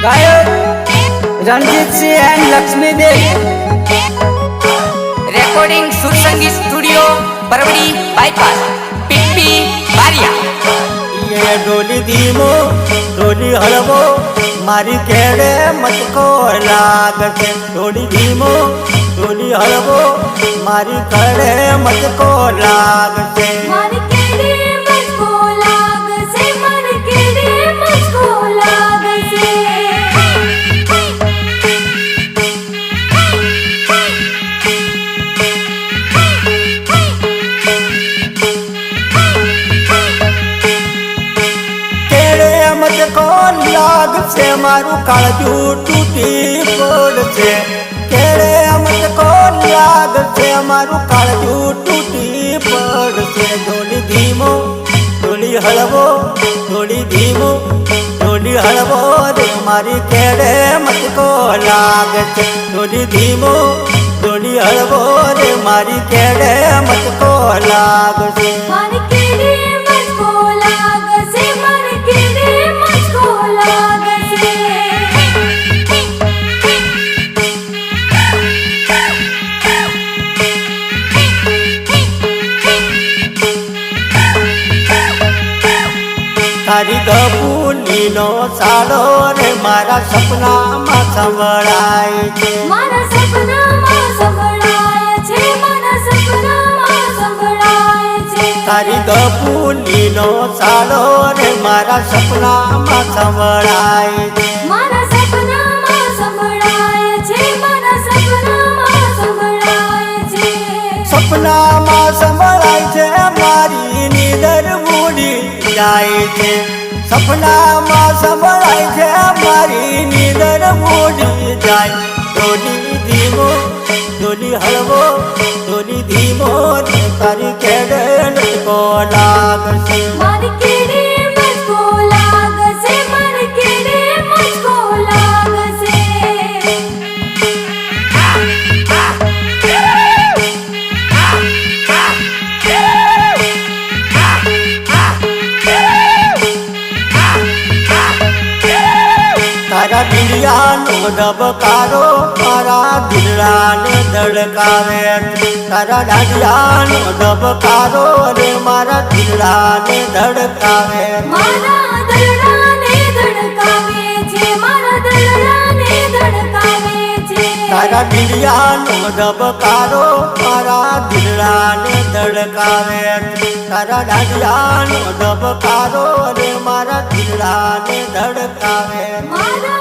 ગાયક Ranjitsinh and Lakshmi Dev recording Sur Sangeet studio Barvadi bypass P P Bariya એ ડોલી ધીમો ડોલી હળવો મારી કેડે મટકો લાગશે ડોલી ધીમો ડોલી હળવો મારી કડે મટકો લાગશે મારી લાગશે, મારું કાળજું તૂટી પડશે કેડે મટકો લાગશે, મારું કાળજું તૂટી પડશે ડોલી ધીમો ડોલી હળવો થોડી ધીમો થોડી હળવો રે, મારી કેડે મટકો લાગશે? ડોલી ધીમો થોડી હળવો રે, મારી કેડે મતકો લાગશે? તારી ગપુલીનો સાડો રે મારા સપનામાં સંભળાય છે. મારા સપનામાં સંભળાય છે મારા સપનામાં સંભળાય છે. તારી ગપુલીનો સાડો રે મારા સપનામાં સંભળાય છે. જાય છે. સપનામાં સંભળાય છે મારી નીંદર ઉડી જાય. ડોલી ધીમો ડોલી હળવો ડોલી ધીમો, તારી કેડે લટકો લાગશે તારા દિલિયાનો ધબકારો મારા દિલડાને ધડકાવે. તારા દાદિયાનો ધબકારો રે મારા દિલડાને ધડકાવે. મારા દલડાને ધડકાવે છે મારા દલડાને ધડકાવે છે. તારા દિલિયાનો ધબકારો મારા દિલડાને ધડકાવે. તારા દાદિયાનો ધબકારો રે મારા દિલડાને ધડકાવે. મારા દલડાને